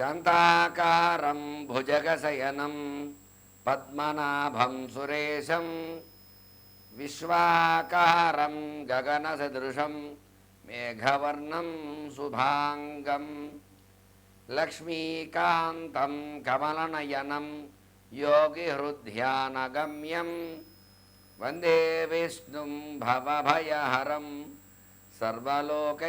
శాంతాకారం భుజగశయనం పద్మనాభం సురేశం విశ్వాకారం గగనసదృశం మేఘవర్ణం శుభాంగం లక్ష్మీకాంతం కమలనయనం యోగిహృద్ధ్యానగమ్యం వందే విష్ణుం భవభయహరం సర్వలోకైకనాథం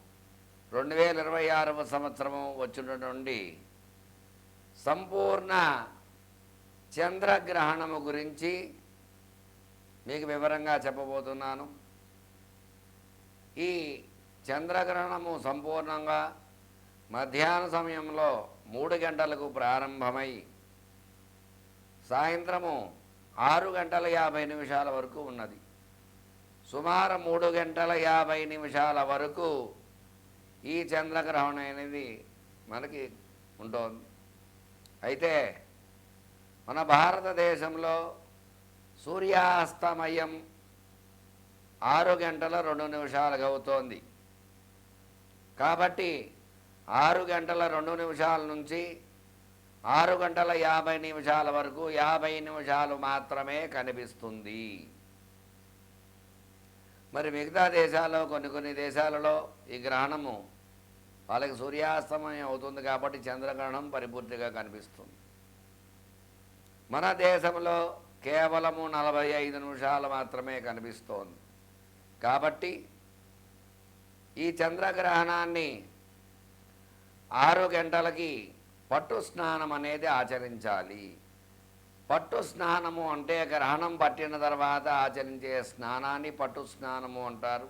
రెండు వేల ఇరవై ఆరవ సంవత్సరము వచ్చినటువంటి సంపూర్ణ చంద్రగ్రహణము గురించి మీకు వివరంగా చెప్పబోతున్నాను. ఈ చంద్రగ్రహణము సంపూర్ణంగా మధ్యాహ్న సమయంలో మూడు గంటలకు ప్రారంభమై సాయంత్రము ఆరు గంటల యాభై నిమిషాల వరకు ఉన్నది. సుమారు మూడు గంటల యాభై నిమిషాల వరకు ఈ చంద్రగ్రహణం అనేది మనకి ఉంటుంది. అయితే మన భారతదేశంలో సూర్యాస్తమయం ఆరు గంటల రెండు నిమిషాలుగా అవుతోంది కాబట్టి ఆరు గంటల రెండు నిమిషాల నుంచి ఆరు గంటల యాభై నిమిషాల వరకు యాభై నిమిషాలు మాత్రమే కనిపిస్తుంది. మరి మిగతా దేశాల్లో కొన్ని కొన్ని దేశాలలో ఈ గ్రహణము వాళ్ళకి సూర్యాస్తమయం అవుతుంది కాబట్టి చంద్రగ్రహణం పరిపూర్తిగా కనిపిస్తుంది. మన దేశంలో కేవలము నలభై ఐదు నిమిషాలు మాత్రమే కనిపిస్తోంది. కాబట్టి ఈ చంద్రగ్రహణాన్ని ఆరు గంటలకి పట్టు స్నానం అనేది ఆచరించాలి. పట్టు స్నానము అంటే గ్రహణం పట్టిన తర్వాత ఆచరించే స్నానాన్ని పట్టు స్నానము అంటారు.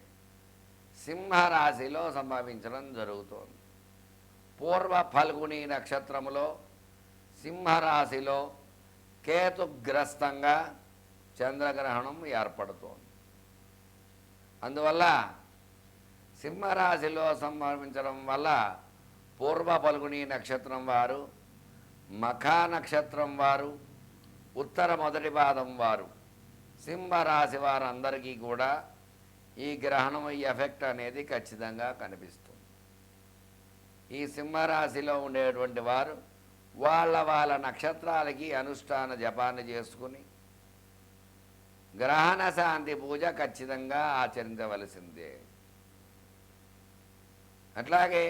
సింహరాశిలో సంభవించడం జరుగుతోంది. పూర్వ ఫల్గుని నక్షత్రములో సింహరాశిలో కేతుగ్రస్తంగా చంద్రగ్రహణం ఏర్పడుతోంది. అందువల్ల సింహరాశిలో సంభవించడం వల్ల పూర్వ ఫల్గుని నక్షత్రం వారు మఖా నక్షత్రం వారు ఉత్తర మొదటి పాదం వారు సింహరాశి వారందరికీ కూడా ఈ గ్రహణం ఈ ఎఫెక్ట్ అనేది ఖచ్చితంగా కనిపిస్తుంది. ఈ సింహరాశిలో ఉండేటువంటి వారు వాళ్ళ వాళ్ళ నక్షత్రాలకి అనుష్ఠాన జపాన్ని చేసుకుని గ్రహణ శాంతి పూజ ఖచ్చితంగా ఆచరించవలసిందే. అట్లాగే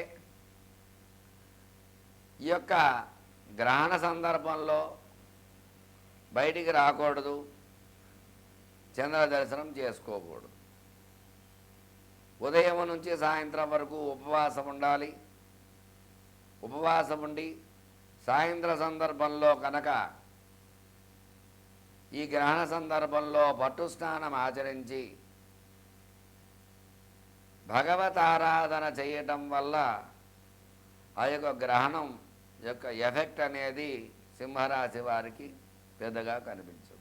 ఈ యొక్క గ్రహణ సందర్భంలో బయటికి రాకూడదు. చంద్ర దర్శనం చేసుకోకూడదు. ఉదయం నుంచి సాయంత్రం వరకు ఉపవాసం ఉండాలి. ఉపవాసం ఉండి సాయంత్ర సందర్భంలో కనుక ఈ గ్రహణ సందర్భంలో పట్టు స్నానం ఆచరించి భగవత్ ఆరాధన చేయటం వల్ల ఆ యొక్క గ్రహణం యొక్క ఎఫెక్ట్ అనేది సింహరాశి వారికి పెద్దగా కనిపించదు.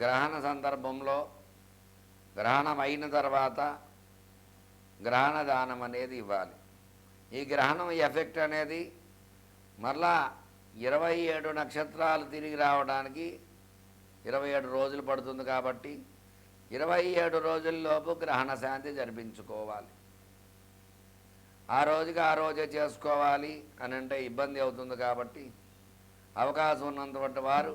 గ్రహణ సందర్భంలో గ్రహణం అయిన తర్వాత గ్రహణ దానం అనేది ఇవ్వాలి. ఈ గ్రహణం ఎఫెక్ట్ అనేది మరలా ఇరవై ఏడు నక్షత్రాలు తిరిగి రావడానికి ఇరవై ఏడు రోజులు పడుతుంది కాబట్టి ఇరవై ఏడు రోజుల్లోపు గ్రహణ శాంతి జరిపించుకోవాలి. ఆ రోజుకి ఆ రోజే చేసుకోవాలి అని అంటే ఇబ్బంది అవుతుంది కాబట్టి అవకాశం ఉన్నటువంటి వారు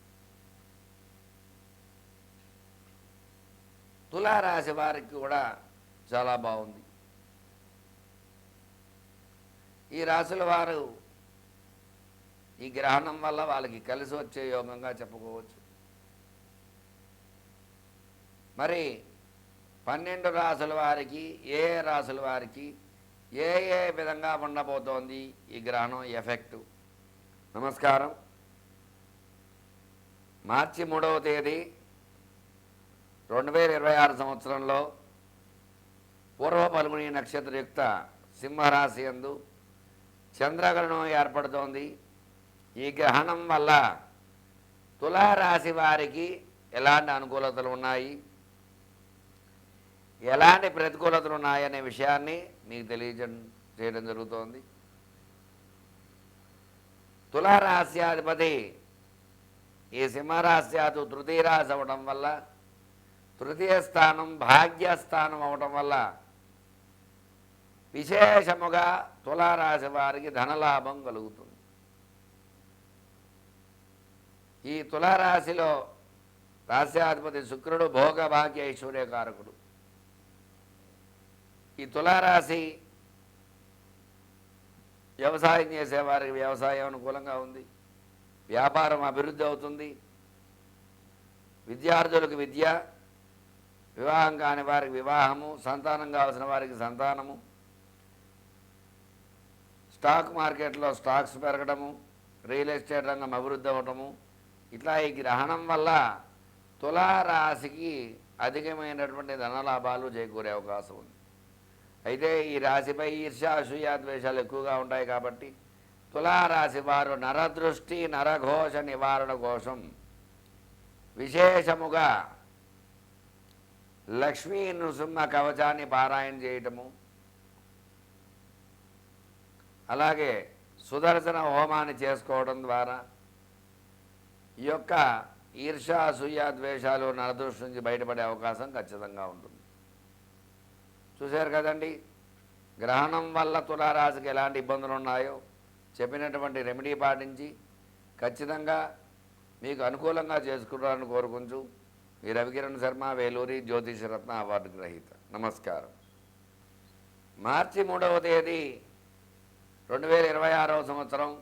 తులారాశి వారికి కూడా చాలా బాగుంది. ఈ రాశుల వారు ఈ గ్రహణం వల్ల వాళ్ళకి కలిసి వచ్చే యోగంగా చెప్పుకోవచ్చు. మరి పన్నెండు రాసుల వారికి ఏ ఏ రాసుల వారికి ఏ ఏ విధంగా ఉండబోతోంది ఈ గ్రహణం ఎఫెక్టు? నమస్కారం. మార్చి మూడవ తేదీ రెండు వేల ఇరవై ఆరు సంవత్సరంలో పూర్వ పలుగుని నక్షత్రయుక్త సింహరాశి ఎందు చంద్రగ్రహణం ఏర్పడుతోంది. ఈ గ్రహణం వల్ల తులారాశి వారికి ఎలాంటి అనుకూలతలు ఉన్నాయి? ఎలాంటి ప్రతికూలతలు ఉన్నాయనే విషయాన్ని మీకు తెలియజేయడం చేయడం జరుగుతోంది. తులారాశ్యాధిపతి ఈ సింహరాశ్యాదు తృతీయ రాశి అవ్వడం వల్ల తృతీయ స్థానం భాగ్యస్థానం అవటం వల్ల విశేషముగా తులారాశి వారికి ధనలాభం కలుగుతుంది. ఈ తులారాశిలో రాశ్యాధిపతి శుక్రుడు భోగ భాగ్య ఐశ్వర్యకారకుడు ఈ తులారాశి వ్యవసాయం చేసేవారికి వ్యవసాయం అనుకూలంగా ఉంది వ్యాపారం అభివృద్ధి అవుతుంది విద్యార్థులకు విద్య వివాహం కాని వారికి వివాహము సంతానం కావాల్సిన వారికి సంతానము. స్టాక్ మార్కెట్లో స్టాక్స్ పెరగడము రియల్ ఎస్టేట్ రంగం అభివృద్ధి అవ్వటము. ఇట్లా ఈ గ్రహణం వల్ల తులారాశికి అధికమైనటువంటి ధనలాభాలు చేకూరే అవకాశం ఉంది. అయితే ఈ రాశిపై ఈర్ష్య ద్వేషాలు ఎక్కువగా ఉంటాయి కాబట్టి తులారాశి వారు నరదృష్టి నరఘోష నివారణ కోసం విశేషముగా లక్ష్మీ నృసింహ కవచాన్ని పారాయణ చేయటము. అలాగే సుదర్శన హోమాన్ని చేసుకోవడం ద్వారా ఈ యొక్క ఈర్ష అసూయ ద్వేషాలు నరదృష్టి నుంచి బయటపడే అవకాశం ఖచ్చితంగా ఉంటుంది. చూశారు కదండి? గ్రహణం వల్ల తులారాశికి ఎలాంటి ఇబ్బందులు ఉన్నాయో చెప్పినటువంటి రెమెడీ పాటించి ఖచ్చితంగా మీకు అనుకూలంగా చేసుకుంటారని కోరుకుంటూ మీ రవికిరణ్ శర్మ వేలూరి జ్యోతిషరత్న అవార్డు గ్రహీత. నమస్కారం. మార్చి మూడవ తేదీ రెండు వేల ఇరవై ఆరవ సంవత్సరం.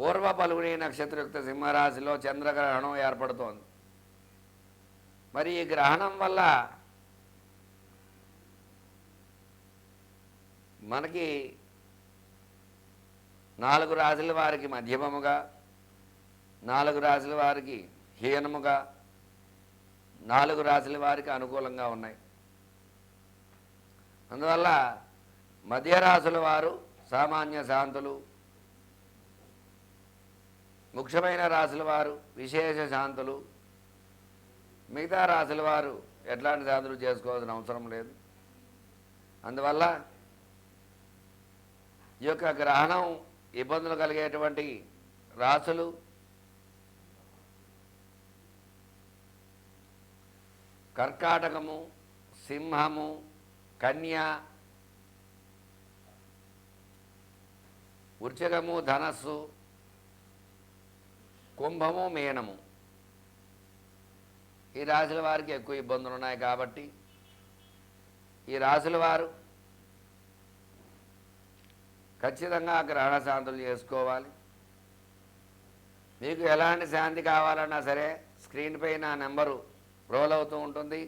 పూర్వ పలుగుని నక్షత్రయుక్త సింహరాశిలో చంద్రగ్రహణం ఏర్పడుతోంది. మరి ఈ గ్రహణం వల్ల మనకి నాలుగు రాశుల వారికి మధ్యమముగా నాలుగు రాశుల వారికి హీనముగా నాలుగు రాశుల వారికి అనుకూలంగా ఉన్నాయి. అందువల్ల మధ్య రాశుల వారు సామాన్య శాంతులు ముఖ్యమైన రాశుల వారు విశేష శాంతులు మిగతా రాశుల వారు ఎట్లాంటి శాంతులు చేసుకోవాల్సిన అవసరం లేదు. అందువల్ల ఈ యొక్క గ్రహణం ఇబ్బందులు కలిగేటువంటి రాశులు కర్కాటకము సింహము కన్య వృచకము ధనస్సు కుంభము మేనము. ఈ రాశుల వారికి ఎక్కువ ఇబ్బందులు ఉన్నాయి కాబట్టి ఈ రాశుల వారు ఖచ్చితంగా గ్రహణ శాంతులు చేసుకోవాలి. మీకు ఎలాంటి శాంతి కావాలన్నా సరే స్క్రీన్ పై నా నెంబరు రోల్ అవుతూ ఉంటుంది.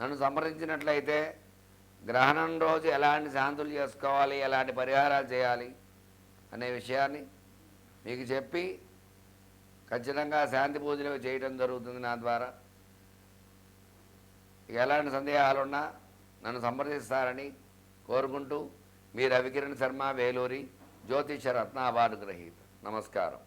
నన్ను సంప్రదించినట్లయితే గ్రహణం రోజు ఎలాంటి శాంతులు చేసుకోవాలి ఎలాంటి పరిహారాలు చేయాలి అనే విషయాన్ని మీకు చెప్పి ఖచ్చితంగా శాంతి పూజలు చేయడం జరుగుతుంది నా ద్వారా. ఎలాంటి సందేహాలున్నా నన్ను సంప్రదిస్తారని కోరుకుంటూ మీ రవికిరణ్ శర్మ వేలూరి జ్యోతిష రత్న అవార్డు గ్రహీత. నమస్కారం.